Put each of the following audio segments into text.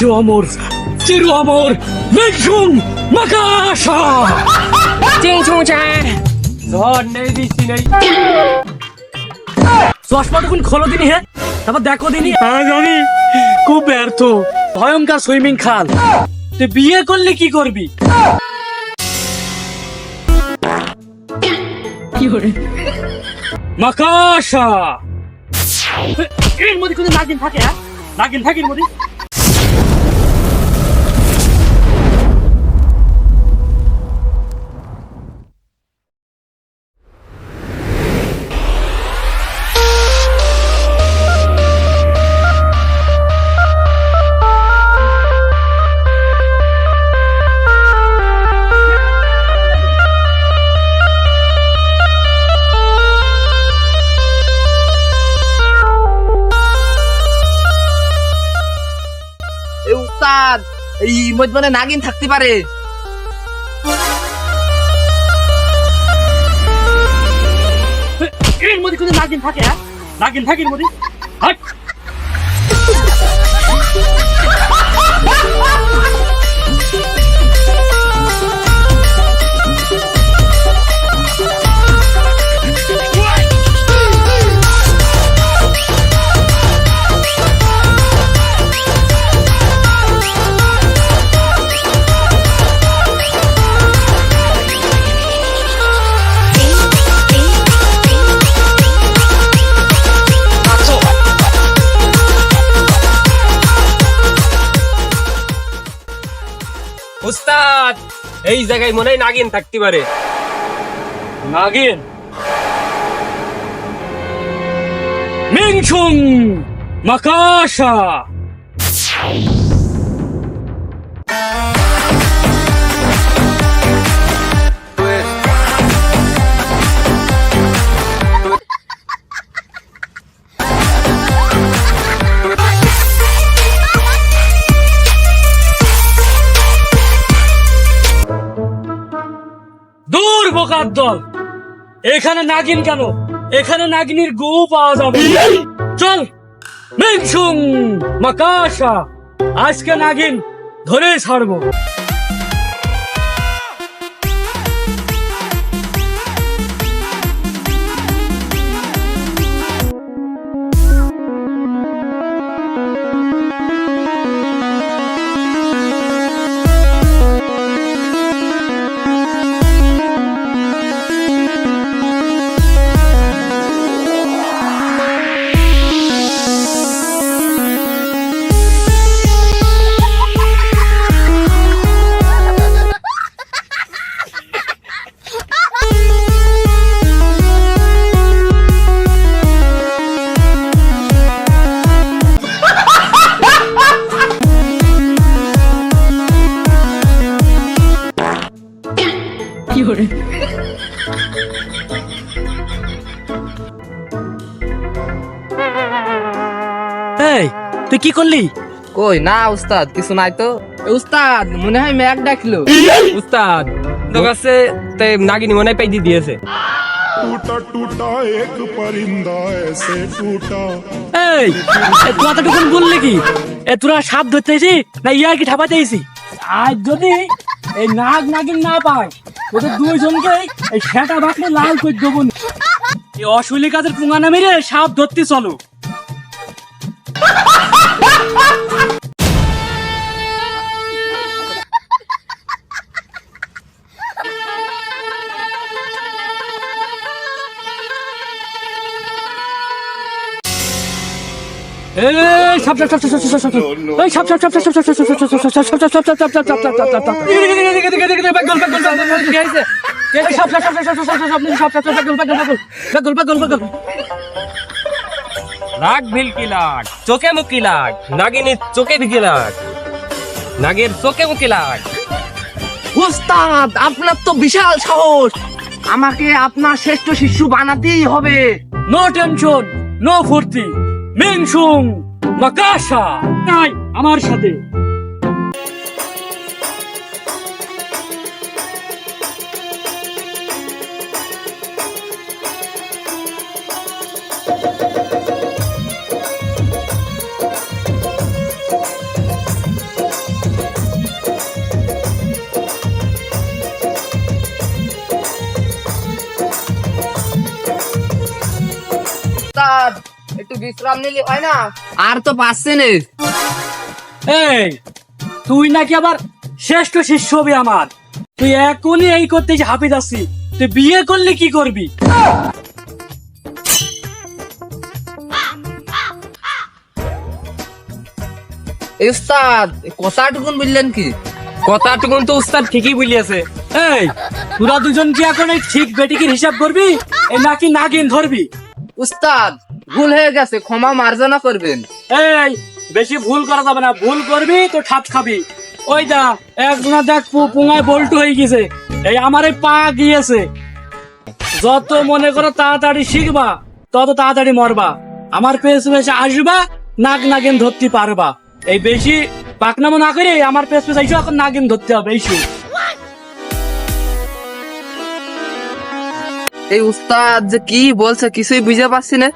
চির অমর চির অমর মেঘুম মাকাশা ঝড় নেই বৃষ্টি নেই চশমাটুকুন খোলো দিনি হে তারপর দেখো দিনি আমি খুব ব্যর্থ ভয়ঙ্কর সুইমিং খাল তুই বিয়ে করলে কি করবি মাকাশা এর মধ্যে কোনো নাগিন থাকে হ্যাঁ নাগিন থাকে এর মধ্যে এই মানে নাগিন থাকতে পারে। এর মধ্যে নাগিন থাকে হ্যাঁ? নাগিন থাকে এর মধ্যে? হাট! এই জায়গায় মনে হয় নাগিন থাকতে পারে। নাগিন! মিংসুং মাকাশা! দূর দল। এখানে নাগিন কেন? এখানে নাগিনীর গু পাওয়া যাবে চল। মিংসুং মাকাশা। আজকে নাগিন ধরে ছাড়বো। করে। তুই কি করলি? কই না উস্তাদ কিছু নাই তো। উস্তাদ মনে হয় উস্তাদ তে মনে পাই দিয়ে দিয়েছে। টুটা টুটা এক পরিন্দা এসে টুটা এই বললে কি? এ তোরা সাপ ধরতে না ইয়ার কি ঠাপাতে আর যদি এই নাগ নাগিন না পায় ওদের দুইজনকে এই সেটা বাকলে লাল করে দেবো। এই অশৈলী কাজের পুঙ্গা নামে রে সাপ ধরতে চলো নাগ ভিলকি লাগ চোখে মুখি লাগ নাগিনীর চোখে ভিকি লাগ নাগের চোখে মুখি লাগ উস্তাদ আপনার তো বিশাল সাহস আমাকে আপনার শ্রেষ্ঠ শিশু বানাতেই হবে নো টেনশন নো ফুর্তি মিংসুং মাকাশা। নাই আমার সাথে। বিশ্রাম নিলে হয় না। আর তো পাচ্ছে না। এই তুই নাকি আবার শ্রেষ্ঠ শিষ্য হবে আমার। তুই এখনই এই করতে এসে হাফিজ আসছি তুই বিয়ে করলে কি করবি? উস্তাদ কথাটুকুন বললেন কি? কথাটুকুন তো উস্তাদ ঠিকই বলিয়েছে। এই তোরা দুজন কি এখন ঠিক বেটিকির হিসাব করবি? নাকি নাগিন ধরবি? উস্তাদ ভুল হয়ে গেছে ক্ষমা মার্জনা করবেন। এই বেশি ভুল করা যাবে না। ভুল করবি তো ঠাপ খাবি। ওই দা একজনা দেখ পুঙায় বল্টু হয়ে গেছে। এই আমার এই পা গিয়েছে। যত মনে করো তাড়াতাড়ি শিখবা তত তাড়াতাড়ি মরবা। আমার পেছ পেছে আসবা নাক নাগিন ধরতে পারবা। এই বেশি পাকনামো না করে আমার পেছ পেছে আইসো এখন নাগিন ধরতে হবে এইসু এই উস্তাদ যে কি বলছে কিছুই বুঝে পাচ্ছি না।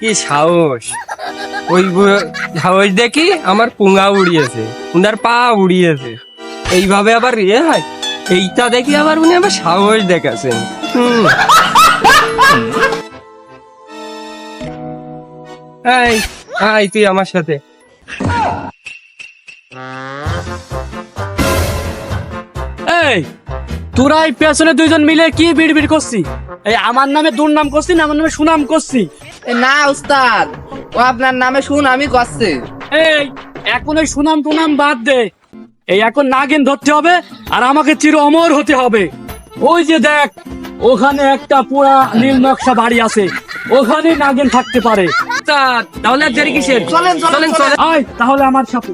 কি সাহস। ওই সাহস দেখি আমার পুঙ্গা উড়িয়েছে, উনার পা উড়িয়েছে। এইভাবে আবার ইয়ে হয়? এইটা দেখি আবার উনি আবার সাহস দেখাচ্ছেন। হুম। এই, আয় তুই আমার সাথে। এই তোরা এই পেছনে দুইজন মিলে কি বিড় বিড় করছি এই আমার নামে দুর্নাম করছি না আমার নামে সুনাম করছি। না উস্তাদ। ও আপনার নামে শুন করছে। এই এখন ওই সুনাম টুনাম বাদ দে। এই এখন নাগিন ধরতে হবে আর আমাকে চির অমর হতে হবে। ওই যে দেখ ওখানে একটা পুরা নীল নকশা বাড়ি আছে। ওখানে নাগিন থাকতে পারে। তাহলে আর দেরি কিসের? চলেন, চলেন, চলেন। তাহলে আমার সাথে।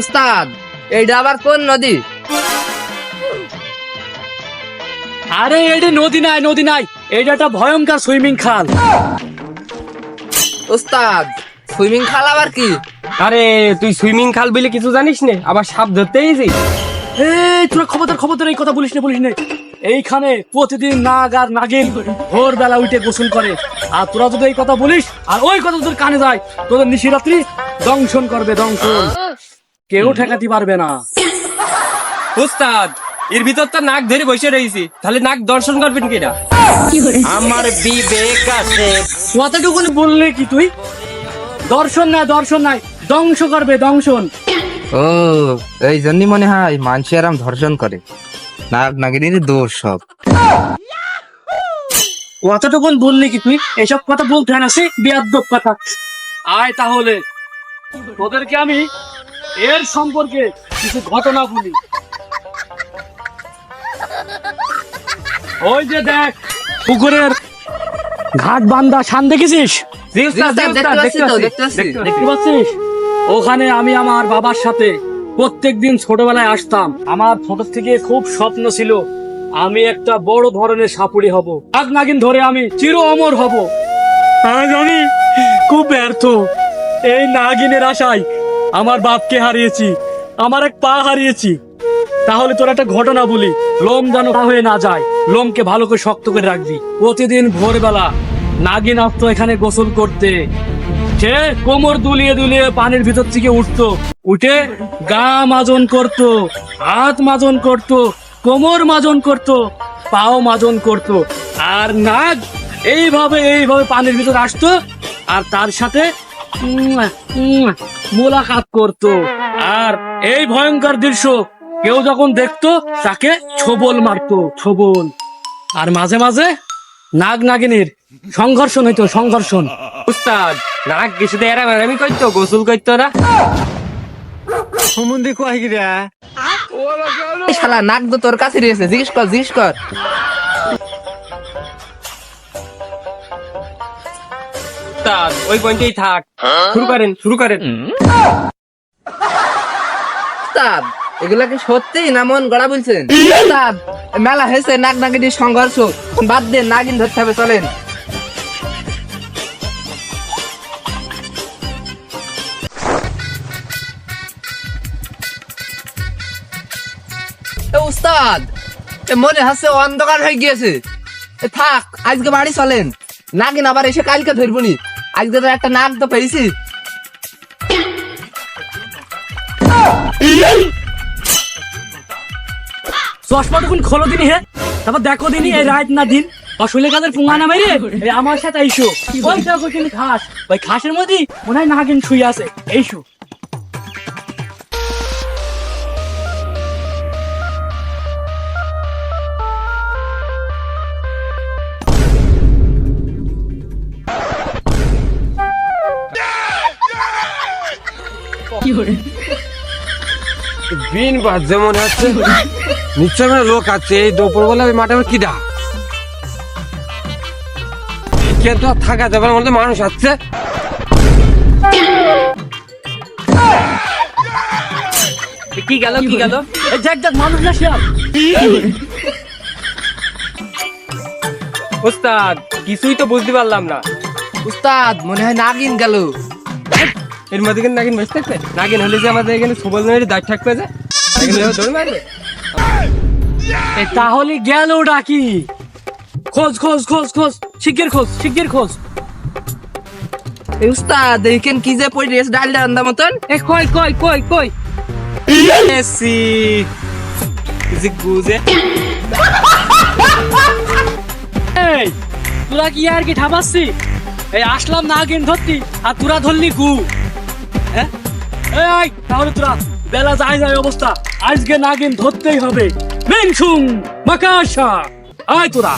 উস্তাদ এইটা আবার কোন নদী? আরে এটি নদী নাই নদী নাই। এটা একটা ভয়ঙ্কর সুইমিং খাল। উস্তাদ সুইমিং খাল আবার কি? আরে তুই সুইমিং খাল বলে কিছু জানিস না? আবার সাপ এই তোরা খবরদার খবরদার এই কথা বলিস না বলিস না। এইখানে প্রতিদিন নাগ আর নাগিন ভোর বেলা উঠে গোসল করে। আর তোরা যদি এই কথা বলিস আর ওই কথা তোর কানে যায় তোদের নিশিরাত্রি দংশন করবে দংশন। কেউ ঠেকাতে পারবে না। উস্তাদ এর ভিতর তো নাক ধরে বসে রয়েছি। তাহলে নাক দর্শন করবেন কিনা? আমার বিবেক আছে। কতটুকু বললে কি তুই? দর্শন নাই দর্শন নাই। ধ্বংস করবে দংশন ও এই জন্যই মনে হয় মানুষ আরাম ধর্ষণ করে। নাগ নাগিনীর দোষ সব। কতটুকু বললি কি তুই? এসব কথা বলতে হয় না সে বিয়াদ্দব কথা। আয় তাহলে। তোদেরকে আমি এর সম্পর্কে কিছু ঘটনা বলি। ওই যে দেখ পুকুরের ঘাট বান্দা শান দেখেছিস? দেখতে পাচ্ছিস? ওখানে আমি আমার বাবার সাথে প্রত্যেকদিন ছোটবেলায় আসতাম। আমার ছোট থেকে খুব স্বপ্ন ছিল আমি একটা বড় ধরনের সাপুড়ি হব। নাগ নাগিন ধরে আমি চির অমর হব। আজ আমি খুব ব্যর্থ। এই নাগিনের আশায় আমার বাপকে হারিয়েছি, আমার এক পা হারিয়েছি। তাহলে তোর একটা ঘটনা বলি, লোম যেন হয়ে না যায়, লোমকে ভালো করে শক্ত করে রাখবি। প্রতিদিন ভোরবেলা নাগিন আসতো এখানে গোসল করতে। সে কোমর দুলিয়ে দুলিয়ে পানির ভিতর থেকে উঠতো, উঠে গা মাজন করত, হাত মাজন করত, কোমর মাজন করত, পাও মাজন করত। আর নাগ এইভাবে এইভাবে পানির ভিতর আসতো, আর তার সাথে মোলাকাত করত। আর এই ভয়ঙ্কর দৃশ্য কেউ যখন দেখতো তাকে ছবল মারতো ছবল। আর মাঝে মাঝে নাগ নাগিনীর সংঘর্ষণ হইতো সংঘর্ষণ। উস্তাদ নাক কিছুতে এরা আমি করতো গোসল করতো না? এই শালা নাক তো তোর কাছে রয়েছে জিজ্ঞেস কর জিজ্ঞেস কর। উস্তাদ ওই পয়েন্টেই থাক। শুরু করেন শুরু করেন। উস্তাদ এগুলা কি সত্যি না মন গড়া বলছেন? উস্তাদ মেলা হয়েছে নাগ নাগিনীর সংঘর্ষ। বাদ দেন নাগিন ধরতে হবে, চলেন। উস্তাদ মনে হচ্ছে অন্ধকার হয়ে গিয়েছে। থাক, আজকে বাড়ি চলেন। নাগিন আবার এসে কালকে ধরবনি আজকে একটা নাক তো পেয়েছি। চশমা তখন খোলো দিনি হে? তারপর দেখো দিনি এই রাত না দিন। অসুলে কাদের পুঙ্গা না মেরে আমার সাথে আইসো। ওই দেখো ঘাস। ওই ঘাসের মধ্যে মনে হয় নাগিন শুয়ে আছে। এইসো। বিন বাজে মনে হচ্ছে। নিশ্চয় কোনো লোক আছে এই দুপুরবেলা ওই মাঠে আবার কিডা কিন্তু আর থাকা যাবে না মানুষ আছে কি গেল কি গেল? দেখ দেখ মানুষ না শিয়াল ওস্তাদ কিছুই তো বুঝতে পারলাম না। উস্তাদ মনে হয় নাগিন গেল। এর মধ্যে কিন্তু নাগিন বসে থাকবে? নাগিন হলে যে আমাদের এখানে সবল নদীর দাঁড় থাকবে যে? দৌড় মারবে? তাহলে গেল ডাকি খোঁজ খোঁজ খোঁজ খোঁজ শিগগির খোঁজ শিগগির খোঁজ। উস্তাদ দেখেন কি যে পড়ে রয়েছে ডাল ডান্ডা মতন। এ কই কই কই কই? এসি। যে। গুজে এই তোরা কি আর কি ঠাপাচ্ছি? এই আসলাম নাগিন ধরতি আর তোরা ধরলি গু। হ্যাঁ? এই তাহলে তোরা বেলা যায় যায় অবস্থা। আজকে নাগিন ধরতেই হবে। মেনসুং মাকাশা। আয় তোরা।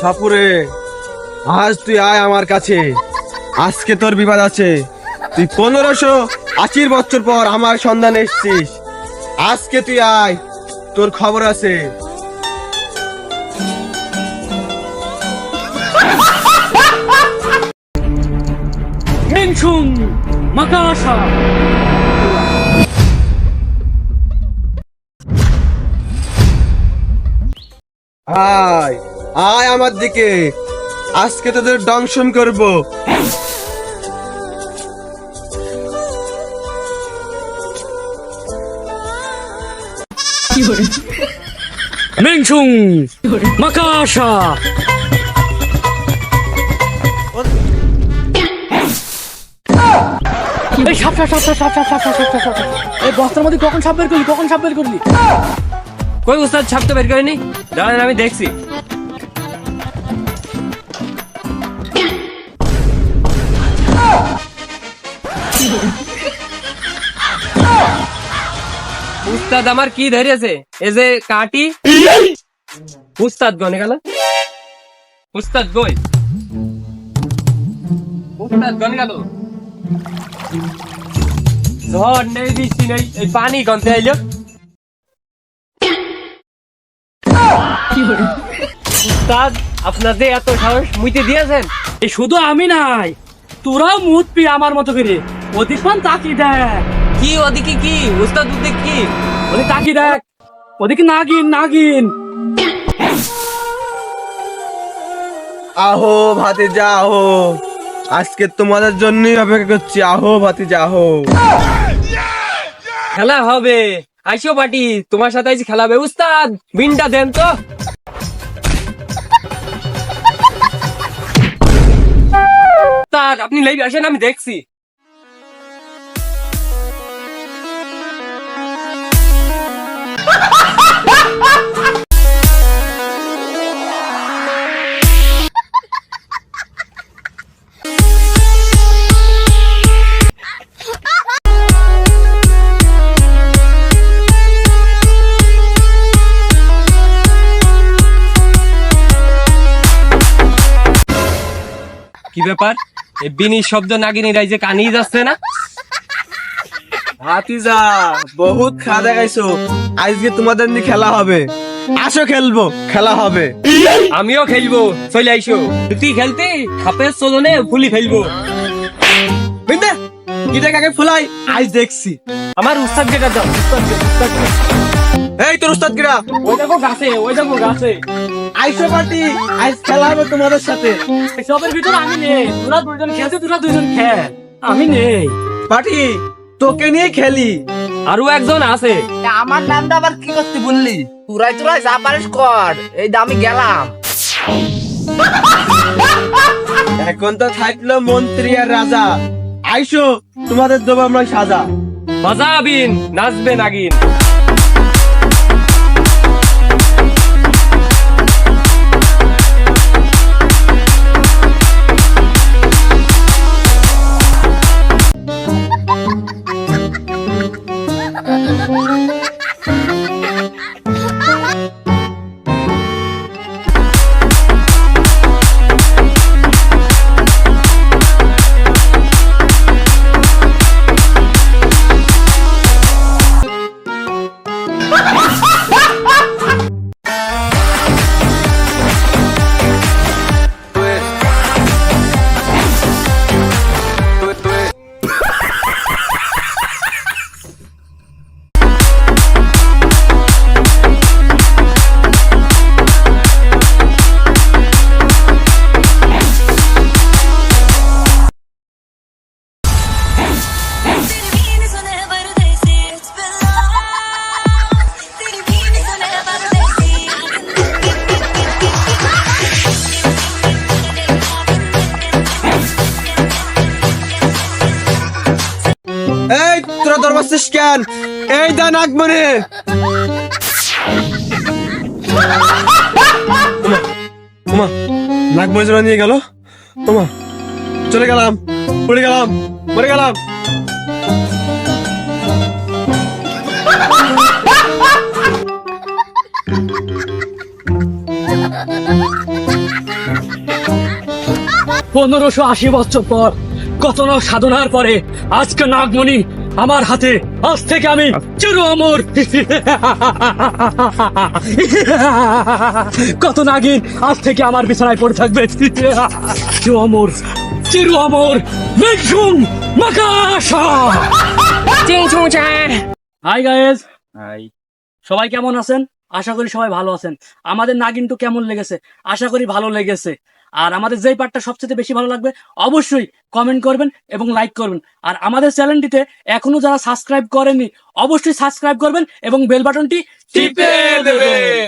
সাপুরে, আজ তুই আয় আমার কাছে। আজকে তোর বিবাদ আছে। তুই পনেরোশো আশির বছর পর আমার সন্ধানে এসছিস। আজকে তুই আয়। তোর খবর আছে। মাকাশা। আয় আয় আমার দিকে। আজকে তোদের দংশন করব। মেনসুং মাকাশা এই সাপ সাপ সাপ সাপ সাপ সাপ সাপ সাপ সাপ। এই বস্তার মধ্যে কখন সাপ বের করলি? কখন সাপ বের করলি? কই উস্তাদ সাপ তো বের করেনি? দাঁড়ান আমি দেখছি। উস্তাদ, আমার কি ধরেছে এ যে কাটি। উস্তাদ গনে গেল। উস্তাদ গই। উস্তাদ ঝড় নেই, বৃষ্টি নেই, এই পানি আইলো। উস্তাদ এত সাহস মুইতে দিয়েছেন এই শুধু আমি নাই, তোরাও মুত পি আমার মতো করে। অধিকক্ষণ তাকি দেখ। কি ওদিকে কি? উস্তাদ ওদিকে কি? ওদিক তাকি দেখ ওদিকে নাগিন নাগিন। আহো আহো। আজকে তোমাদের জন্যই অপেক্ষা করছি। আহো আহো। খেলা হবে। আইসো পাটি তোমার সাথে আইসি খেলা হবে। উস্তাদ বিনটা দেন তো। আপনি লেগে আসেন আমি দেখছি। কি ব্যাপার? এই বিনি শব্দ নাগিনী রাইজে কানিয়ে যাচ্ছে না? ভাতিজা বহুত খাওয়া দেখাইছো আজকে তোমাদের নিয়ে খেলা হবে। আসো খেলব খেলা হবে। আমিও খেলব চলে আইসো। তুই খেলতে? সাপের চলনে ফুলি ফেলব বুঝলে এটা কাকে ফুলাই? আজ দেখছি। আমার উস্তাদ যেটা দাও। এই তোর উস্তাদ কিরা ওই দেখো গাছে ওই দেখো গাছে। আইসো পার্টি আজ খেলা হবে তোমাদের সাথে। সবের ভিতরে আমি নেই। তোরা দুজন খেলছে তোরা দুজন খেল। আমি নেই। পার্টি তোকে নিয়ে খেলি। আরও একজন আছে। আমার নামটা আবার কি করতে বললি? তুরাই তুরাই যা পারিস কর। এই দামি গেলাম। এখন তো থাকল মন্ত্রী আর রাজা। আইসো তোমাদের দেবো আমরা সাজা। বাজাবিন নাচবে নাগিন। এই তোরা দরবাসিস কেন? এই দা নাগমণি ওমা নাগমণি জোড়া নিয়ে গেল ওমা চলে গেলাম পড়ে গেলাম মরে গেলাম। পনেরোশো আশি বছর পর কত না সাধনার পরে আজকে নাগমণি আমার হাতে আজ থেকে আমি চির অমর। কত নাগিন আজ থেকে আমার বিছানায় পড়ে থাকবে। চির অমর চির অমর Mithun Makasha. Hi guys hi সবাই কেমন আছেন? আশা করি সবাই ভালো আছেন। আমাদের নাগিনটু কেমন লেগেছে? আশা করি ভালো লেগেছে। আর আমাদের যেই পার্টটা সবচেয়ে বেশি ভালো লাগবে, অবশ্যই কমেন্ট করবেন এবং লাইক করবেন। আর আমাদের চ্যানেলটিতে এখনও যারা সাবস্ক্রাইব করেনি, অবশ্যই সাবস্ক্রাইব করবেন এবং বেল বাটনটি টিপে দেবেন।